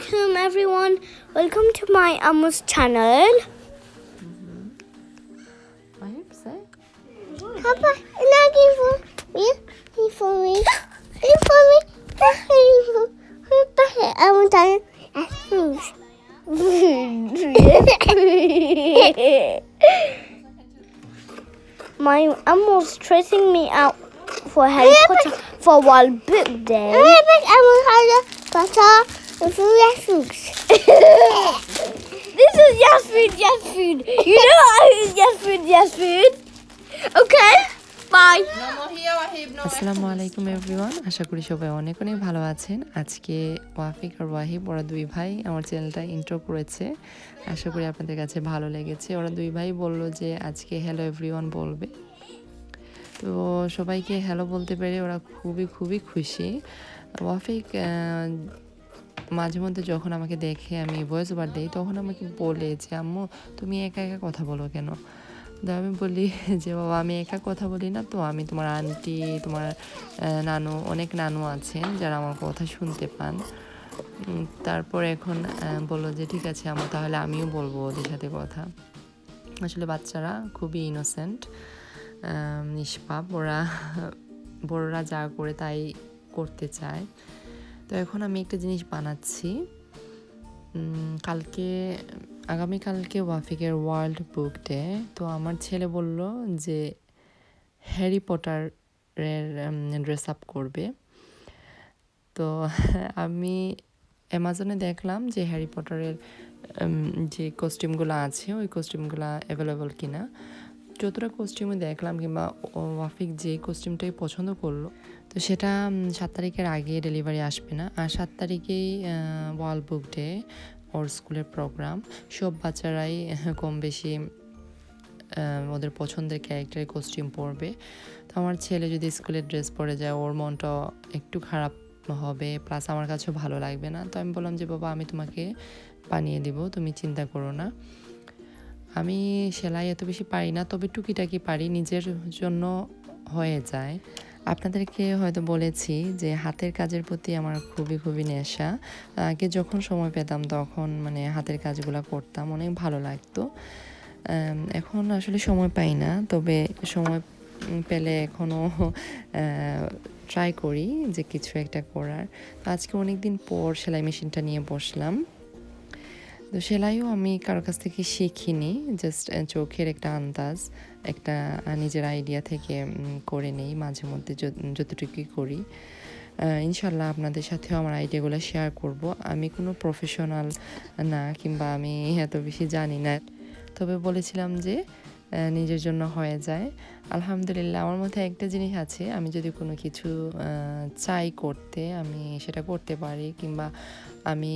Assalamualaikum everyone. Welcome to my Amos channel. Wahib, say. Papa, looking for me. He for me. He for me. He for me. I want to My Amos stressing me out for Harry Potter for one book day. This is Yasmin, Yasmin. You know who's Yasmin, Yasmin. Okay, bye. আসসালামু আলাইকুম everyone আশা করি সবাই অনেক অনেক ভালো আছেন। আজকে ওয়াফিক আর ওয়াহিব ওরা দুই ভাই আমার চ্যানেলটা ইন্ট্রো করেছে। আশা করি আপনাদের কাছে ভালো লেগেছে। ওরা দুই ভাই বলল যে আজকে হ্যালো এভরিওয়ান বলবে। তো সবাইকে হ্যালো বলতে পেরে ওরা খুবই খুবই খুশি। ওয়াফিক মাঝে মধ্যে যখন আমাকে দেখে আমি ভয়েস ওভার দিই, তখন আমাকে বলে যে, আম্মু, তুমি একা একা কথা বলো কেন? তো আমি বলি যে, বাবা, আমি একা কথা বলি না তো। আমি তোমার আন্টি তোমার নানু, অনেক নানু আছেন যারা আমার কথা শুনতে পান। তারপর এখন বলল যে, ঠিক আছে আমার তাহলে আমিও বলব ওদের সাথে কথা। আসলে বাচ্চারা খুবই ইনোসেন্ট নিষ্পাপ। ওরা, বড়রা যা করে তাই করতে চায়। তো এখন আমি একটা জিনিস বানাচ্ছি। কালকে, আগামীকালকে ওয়াফিকের ওয়ার্ল্ড বুক ডে, তো আমার ছেলে বলল যে হ্যারি পটারের ড্রেস আপ করবে। তো আমি অ্যামাজনে দেখলাম যে হ্যারি পটারের যে কস্টিউমগুলো আছে, ওই কস্টিউমগুলো অ্যাভেলেবল কিনা। যতটা কস্টিউমে দেখলাম কিংবা ওয়াফিক যে কস্টিউমটাই পছন্দ করল, তো সেটা সাত তারিখের আগে ডেলিভারি আসবে না। আর সাত তারিখেই ওয়ার্ল্ড বুক ডে ওর স্কুলের প্রোগ্রাম সব বাচ্চারাই কম বেশি ওদের পছন্দের ক্যারেক্টারের কস্টিউম পরবে। তো আমার ছেলে যদি স্কুলের ড্রেস পরে যায়, ওর মনটা একটু খারাপ হবে প্লাস আমার কাছেও ভালো লাগবে না। তো আমি বললাম যে, বাবা, আমি তোমাকে বানিয়ে দিব, তুমি চিন্তা করো না। আমি সেলাই এত বেশি পারি না, তবে টুকিটাকি পারি, নিজের জন্য হয়ে যায়। আপনাদেরকে হয়তো বলেছি যে হাতের কাজের প্রতি আমার খুবই খুবই নেশা। আগে যখন সময় পেতাম তখন মানে হাতের কাজগুলো করতাম, অনেক ভালো লাগতো। এখন আসলে সময় পাই না, তবে সময় পেলে এখনও ট্রাই করি যে কিছু একটা করার। আজকে অনেক দিন পর সেলাই মেশিনটা নিয়ে বসলাম। তো সেলাইও আমি কারোর কাছ থেকে শিখিনি জাস্ট চোখের একটা আন্দাজ, একটা নিজের আইডিয়া থেকে করে নেই, মাঝে মধ্যে যত- যতটুকুই করি। ইনশাল্লাহ আপনাদের সাথেও আমার আইডিয়াগুলো শেয়ার করব। আমি কোনো প্রফেশনাল না, কিংবা আমি এত বেশি জানি না। তবে বলেছিলাম যে নিজের জন্য হয়ে যায়। আলহামদুলিল্লাহ, আমার মধ্যে একটা জিনিস আছে, আমি যদি কোনো কিছু চাই করতে, আমি সেটা করতে পারি কিংবা আমি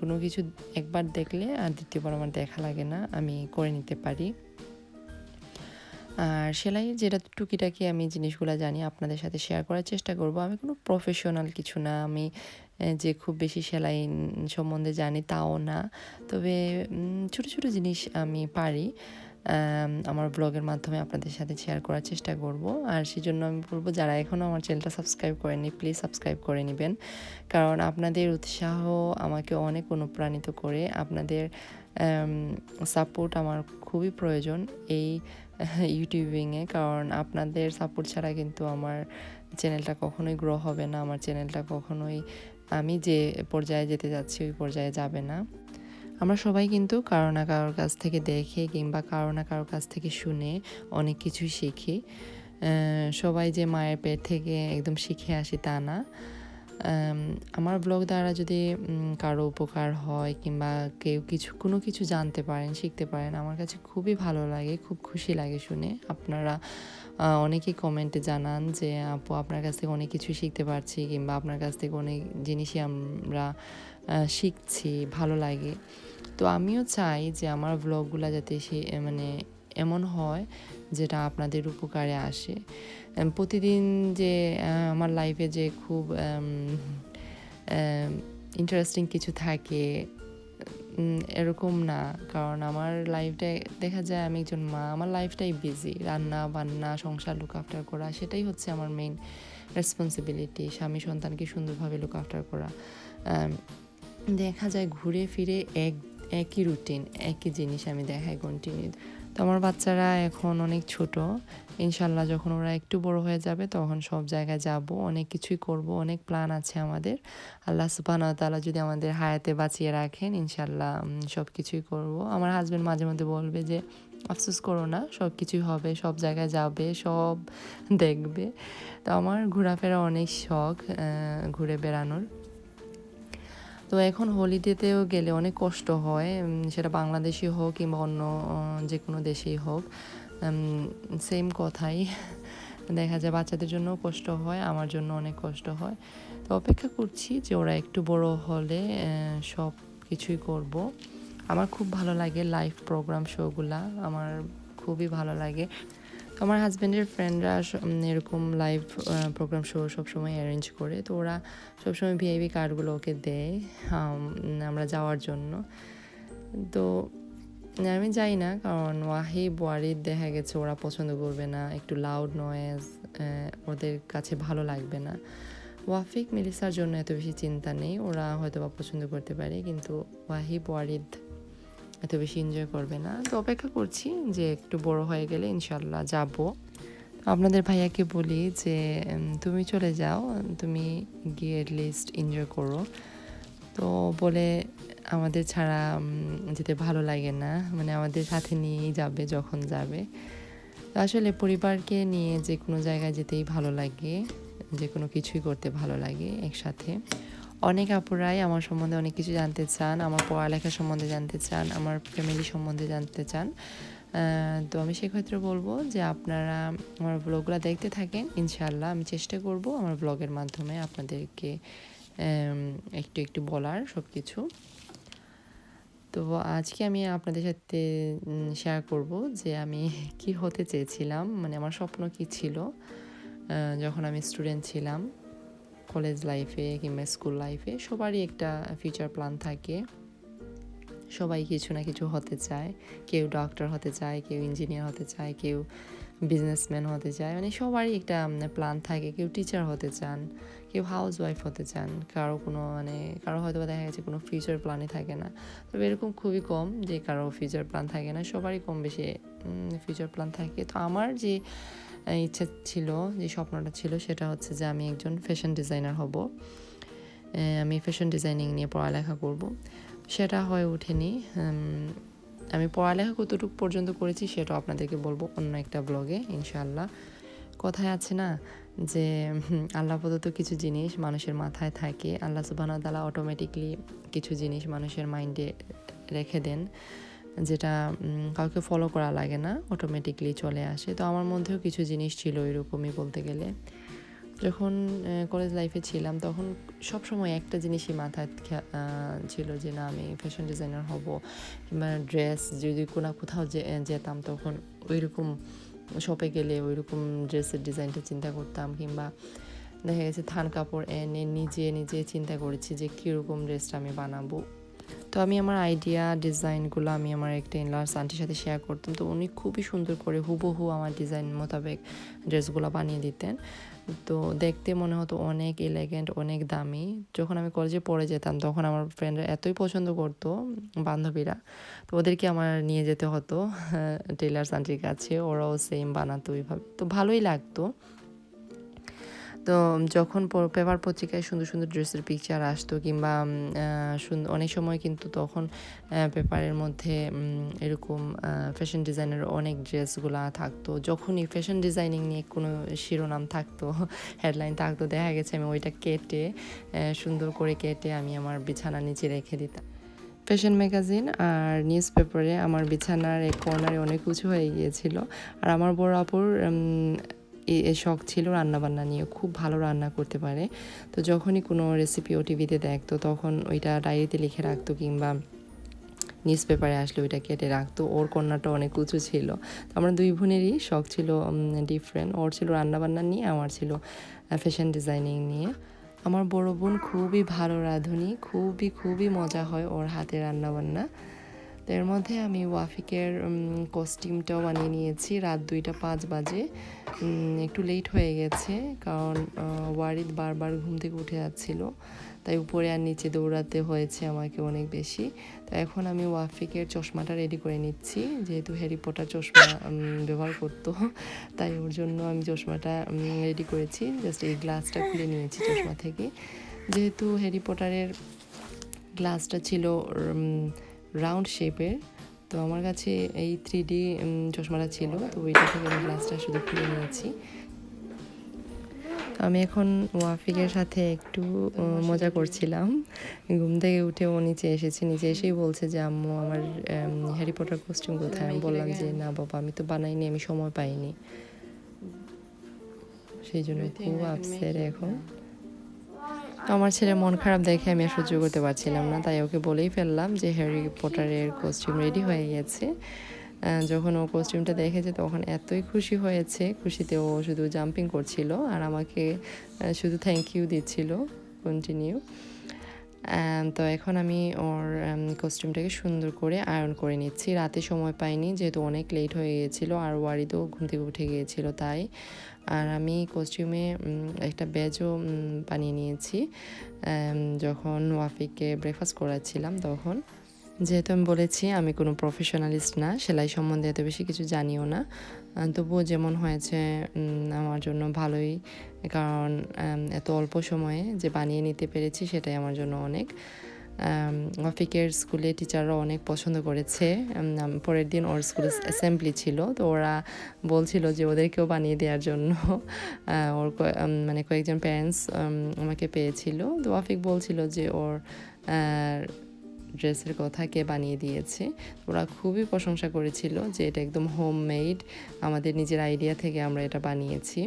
কোনো কিছু একবার দেখলে আর দ্বিতীয়বার আমার দেখা লাগে না, আমি করে নিতে পারি। আর সেলাইয়ের যেটা টুকিটাকি আমি জিনিসগুলো জানি, আপনাদের সাথে শেয়ার করার চেষ্টা করব। আমি কোনো প্রফেশনাল কিছু না, আমি যে খুব বেশি সেলাই সম্বন্ধে জানি তাও না। তবে ছোট ছোট জিনিস আমি পারি। আমার ব্লগের মাধ্যমে আপনাদের সাথে শেয়ার করার চেষ্টা করব। আর সেই জন্য আমি বলব, যারা এখনও আমার চ্যানেলটা সাবস্ক্রাইব করেনি প্লিজ সাবস্ক্রাইব করে নেবেন। কারণ আপনাদের উৎসাহ আমাকে অনেক অনুপ্রাণিত করে, আপনাদের সাপোর্ট আমার খুবই প্রয়োজন এই ইউটিউবিংয়ে কারণ আপনাদের সাপোর্ট ছাড়া কিন্তু আমার চ্যানেলটা কখনোই গ্রো হবে না, আমার চ্যানেলটা কখনোই আমি যে পর্যায়ে যেতে যাচ্ছি, ওই পর্যায়ে যাবে না। আমরা সবাই কিন্তু কারও না কারোর কাছ থেকে দেখে কিংবা কারও না কারোর কাছ থেকে শুনে অনেক কিছুই শিখি। সবাই যে মায়ের পেট থেকে একদম শিখে আসি তা না। আমার ব্লগ দ্বারা যদি কারও উপকার হয় কিংবা কেউ কিছু, কোনো কিছু জানতে পারেন, শিখতে পারেন, আমার কাছে খুবই ভালো লাগে, খুব খুশি লাগে শুনে। আপনারা অনেকেই কমেন্টে জানান যে, আপু, আপনার কাছ থেকে অনেক কিছু শিখতে পারছি কিংবা, আপনার কাছ থেকে অনেক জিনিসই আমরা শিখছি, ভালো লাগে। তো আমিও চাই যে, আমার ব্লগগুলো যাতে সে মানে এমন হয় যেটা আপনাদের উপকারে আসে। প্রতিদিন যে আমার লাইফে যে খুব ইন্টারেস্টিং কিছু থাকে এরকম না। কারণ আমার লাইফটা দেখা যায় আমি একজন মা, আমার লাইফটাই বিজি রান্না, বান্না, সংসার লুক আফটার করা, সেটাই হচ্ছে আমার মেইন রেসপন্সিবিলিটি স্বামী সন্তানকে সুন্দরভাবে লুক আফটার করা। দেখা যায় ঘুরে ফিরে এক, একই রুটিন একই জিনিস আমি দেখাই কন্টিনিউ তো আমার বাচ্চারা এখন অনেক ছোট। ইনশাল্লাহ যখন ওরা একটু বড় হয়ে যাবে তখন সব জায়গায় যাব। অনেক কিছুই করব, অনেক প্ল্যান আছে আমাদের। আল্লাহ ওয়া যদি আমাদের হায়াতে বাঁচিয়ে রাখেন, ইনশাল্লাহ সব কিছুই করব। আমার হাজব্যান্ড মাঝে মধ্যে বলবে যে, আফসোস করো না সব কিছুই হবে, সব জায়গায় যাবে, সব দেখবে। তো আমার ঘোরাফেরা অনেক শখ ঘুরে বেড়ানোর। তো এখন হলিডেতেও গেলে অনেক কষ্ট হয় সেটা বাংলাদেশি হোক কিংবা অন্য যে কোনো দেশেই হোক। সেম কথাই। দেখা যায় বাচ্চাদের জন্য কষ্ট হয়, আমার জন্য অনেক কষ্ট হয়। তো অপেক্ষা করছি যে ওরা একটু বড় হলে সব কিছুই করব। আমার খুব ভালো লাগে লাইভ প্রোগ্রাম শোগুলা আমার খুবই ভালো লাগে। আমার হাজব্যান্ডের ফ্রেন্ডরা এরকম লাইভ প্রোগ্রাম শো সবসময় অ্যারেঞ্জ করে। তো ওরা সবসময় ভিআইপি কার্ডগুলো ওকে দেয় আমরা যাওয়ার জন্য। তো আমি যাই না, কারণ ওয়াহি ওয়ারিদ দেখা গেছে, ওরা পছন্দ করবে না, একটু লাউড নয়েজ ওদের কাছে ভালো লাগবে না। ওয়াফিক, মিলিসার জন্য এত বেশি চিন্তা নেই, ওরা হয়তো বা পছন্দ করতে পারে, কিন্তু ওয়াহি ওয়ারিদ এত বেশি এনজয় করবে না। তো অপেক্ষা করছি যে একটু বড় হয়ে গেলে ইনশাল্লাহ যাব। আপনাদের ভাইয়াকে বলি যে তুমি চলে যাও, তুমি গিয়ে লিস্ট এনজয় করো। তো বলে আমাদের ছাড়া যেতে ভালো লাগে না। মানে আমাদের সাথে নিয়েই যাবে, যখন যাবে। আসলে পরিবারকে নিয়ে যে কোনো জায়গায় যেতেই ভালো লাগে, যে কোনো কিছুই করতে ভালো লাগে একসাথে। অনেক আপুরাই আমার সম্বন্ধে অনেক কিছু জানতে চান, আমার পড়ালেখা সম্বন্ধে জানতে চান, আমার ফ্যামিলি সম্বন্ধে জানতে চান। তো আমি সেক্ষেত্রে বলব যে আপনারা আমার ব্লগগুলো দেখতে থাকেন ইনশাল্লাহ আমি চেষ্টা করব আমার ব্লগের মাধ্যমে আপনাদেরকে একটু একটু বলার সব কিছু তো আজকে আমি আপনাদের সাথে শেয়ার করব যে আমি কি হতে চেয়েছিলাম মানে আমার স্বপ্ন কি ছিল যখন আমি স্টুডেন্ট ছিলাম। কলেজ লাইফে কিংবা স্কুল লাইফে সবারই একটা ফিউচার প্ল্যান থাকে। সবাই কিছু না কিছু হতে চায়। কেউ ডক্টর হতে চায়, কেউ ইঞ্জিনিয়ার হতে চায়, কেউ বিজনেসম্যান হতে চায়। মানে সবারই একটা প্ল্যান থাকে। কেউ টিচার হতে চান, কেউ হাউস ওয়াইফ হতে চান, কারও কোনো মানে কারও হয়তো দেখা গেছে কোনো ফিউচার প্ল্যানই থাকে না। তবে এরকম খুবই কম যে কারও ফিউচার প্ল্যান থাকে না। সবারই কম বেশি ফিউচার প্ল্যান থাকে। তো আমার যে ইচ্ছা ছিল, যে স্বপ্নটা ছিল, সেটা হচ্ছে যে আমি একজন ফ্যাশন ডিজাইনার হব। আমি ফ্যাশন ডিজাইনিং নিয়ে পড়ালেখা করব। সেটা হয়ে ওঠেনি। আমি পড়ালেখা কতটুকু পর্যন্ত করেছি সেটা আপনাদেরকে বলব অন্য একটা ব্লগে, ইনশাআল্লাহ। কথায় আছে না যে, আল্লাহ প্রদত্ত কিছু জিনিস মানুষের মাথায় থাকে। আল্লাহ সুবাহ তালা অটোমেটিকলি কিছু জিনিস মানুষের মাইন্ডে রেখে দেন, যেটা কাউকে ফলো করা লাগে না অটোমেটিকলি চলে আসে। তো আমার মধ্যেও কিছু জিনিস ছিল এরকমই বলতে গেলে। যখন কলেজ লাইফে ছিলাম, তখন সব সময় একটা জিনিসই মাথায় ছিল যে, না, আমি ফ্যাশন ডিজাইনার হব কিংবা ড্রেস যদি কোনো, কোথাও যেতাম, তখন ওইরকম শপে গেলে ওইরকম ড্রেসের ডিজাইনটা চিন্তা করতাম কিংবা দেখা গেছে থান কাপড় এনে নিজে নিজে চিন্তা করেছি যে, কীরকম ড্রেসটা আমি বানাবো। তো আমি আমার আইডিয়া ডিজাইনগুলো আমি আমার একটা ইনলার্স আন্টির সাথে শেয়ার করতাম। তো উনি খুবই সুন্দর করে হুবহু আমার ডিজাইন মোতাবেক ড্রেসগুলো বানিয়ে দিতেন। তো দেখতে মনে হতো অনেক এলিগেন্ট অনেক দামি। যখন আমি কলেজে পড়ে যেতাম, তখন আমার ফ্রেন্ডরা এতই পছন্দ করতো বান্ধবীরা। তো ওদেরকে আমার নিয়ে যেতে হতো টেলার্স আন্টির কাছে। ওরাও সেম বানাতো ওইভাবে। তো ভালোই লাগতো। তো যখন পেপার পত্রিকায় সুন্দর সুন্দর ড্রেসের পিকচার আসতো কিংবা অনেক সময় কিন্তু তখন পেপারের মধ্যে এরকম ফ্যাশন ডিজাইনের অনেক ড্রেসগুলা থাকতো। যখনই ফ্যাশন ডিজাইনিং নিয়ে কোনো শিরোনাম থাকতো হেডলাইন থাকতো, দেখা গেছে আমি ওইটা কেটে সুন্দর করে কেটে আমি আমার বিছানা নিচে রেখে দিতাম। ফ্যাশন ম্যাগাজিন আর নিউজ পেপারে আমার বিছানার এক কর্নারে অনেক উঁচু হয়ে গিয়েছিল। আর আমার বড় আপুর শখ ছিল রান্নাবান্না নিয়ে, খুব ভালো রান্না করতে পারে। তো যখনই কোনো রেসিপি ও টিভিতে দেখতো তখন ওইটা ডায়েরিতে লিখে রাখতো কিংবা নিউজ পেপারে আসলে ওইটা কেটে রাখতো। ওর কন্যাটা অনেক উঁচু ছিল। তো আমরা দুই বোনেরই শখ ছিল ডিফারেন্ট ওর ছিল রান্নাবান্না নিয়ে, আমার ছিল ফ্যাশন ডিজাইনিং নিয়ে। আমার বড় বোন খুবই ভালো রাঁধুনি, খুবই খুবই মজা হয় ওর হাতে রান্নাবান্না। তো এর মধ্যে আমি ওয়াফিকের কস্টিউমটাও বানিয়ে নিয়েছি। রাত দুইটা পাঁচ বাজে। একটু লেট হয়ে গেছে কারণ ওয়ারিদ বারবার ঘুম থেকে উঠে যাচ্ছিল। তাই উপরে আর নিচে দৌড়াতে হয়েছে আমাকে অনেক বেশি। তো এখন আমি ওয়াফিকের চশমাটা রেডি করে নিচ্ছি। যেহেতু হ্যারি পটার চশমা ব্যবহার করতো, তাই ওর জন্য আমি চশমাটা রেডি করেছি। জাস্ট এই গ্লাসটা খুলে নিয়েছি চশমা থেকে। যেহেতু হ্যারি পটারের গ্লাসটা ছিল রাউন্ড শেপের তো আমার কাছে এই থ্রি ডি চশমাটা ছিল। তো ওইটা থেকে আমি গ্লাসটা শুধু খুলে নিয়েছি। তো আমি এখন ওয়াফিকের সাথে একটু মজা করছিলাম। ঘুম থেকে উঠে ও নিচে এসেছে। নিচে এসেই বলছে যে আম্মু আমার হ্যারি পটার কস্টিউম কোথায়? আমি বললাম যে না বাবা আমি তো বানাইনি আমি সময় পাইনি। সেই জন্য খুব আপসেট এখন। তো আমার ছেলে মন খারাপ দেখে আমি সহ্য করতে পারছিলাম না, তাই ওকে বলেই ফেললাম যে হ্যারি পটারের কস্টিউম রেডি হয়ে গেছে। যখন ও কস্টিউমটা দেখেছে তখন এতই খুশি হয়েছে, খুশিতে ও শুধু জাম্পিং করছিল আর আমাকে শুধু থ্যাংক ইউ দিচ্ছিল কন্টিনিউ তো এখন আমি ওর কস্টিউমটাকে সুন্দর করে আয়রন করে নিচ্ছি। রাতে সময় পাইনি, যেহেতু অনেক লেট হয়ে গিয়েছিল আর ওয়ারিতেও ঘুম থেকে উঠে গিয়েছিল, তাই আর আমি কস্টিউমে একটা ব্যাজও বানিয়ে নিয়েছি। যখন ওয়াফিককে ব্রেকফাস্ট করাচ্ছিলাম তখন, যেহেতু আমি বলেছি আমি কোনো প্রফেশনালিস্ট না, সেলাই সম্বন্ধে এত বেশি কিছু জানিও না। তবুও যেমন হয়েছে আমার জন্য ভালোই, কারণ এত অল্প সময়ে যে বানিয়ে নিতে পেরেছি সেটাই আমার জন্য অনেক। অফিকের স্কুলে টিচাররা অনেক পছন্দ করেছে। পরের দিন ওর স্কুলে অ্যাসেম্বলি ছিল, তো ওরা বলছিল যে ওদেরকেও বানিয়ে দেওয়ার জন্য। ওর মানে কয়েকজন প্যারেন্টস আমাকে পেয়েছিল। তো অফিক বলছিল যে ওর ড্রেসের কথা কে বানিয়ে দিয়েছে। ওরা খুবই প্রশংসা করেছিল যে এটা একদম হোম মেড আমাদের নিজের আইডিয়া থেকে আমরা এটা বানিয়েছি।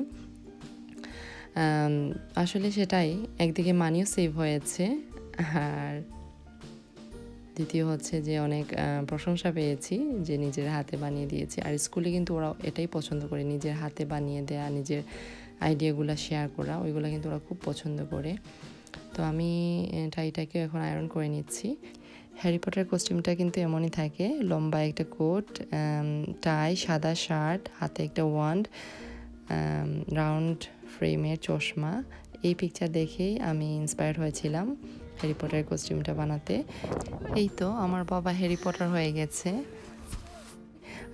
আসলে সেটাই, একদিকে মানিও সেভ হয়েছে, আর দ্বিতীয় হচ্ছে যে অনেক প্রশংসা পেয়েছি যে নিজের হাতে বানিয়ে দিয়েছি। আর স্কুলে কিন্তু ওরা এটাই পছন্দ করে নিজের হাতে বানিয়ে দেয়া নিজের আইডিয়াগুলো শেয়ার করা ওইগুলো কিন্তু ওরা খুব পছন্দ করে। তো আমি আহ, টাইটাকেও এখন আয়রন করে নিচ্ছি। হ্যারি পটার কস্টিউমটা কিন্তু এমনই থাকে লম্বা একটা কোট টাই সাদা শার্ট হাতে একটা ওয়ান্ড রাউন্ড ফ্রেমের চশমা। এই পিকচার দেখেই আমি ইন্সপায়ার্ড হয়েছিলাম। হ্যারি পটার কস্টিউমটা বানাতে। এই তো আমার বাবা হ্যারি পটার হয়ে গেছে।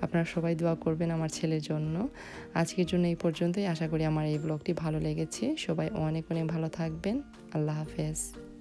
আপনারা সবাই দোয়া করবেন আমার ছেলের জন্য। আজকের জন্য এই পর্যন্তই। আশা করি আমার এই ব্লগটি ভালো লেগেছে। সবাই অনেক অনেক ভালো থাকবেন। আল্লাহ হাফেজ।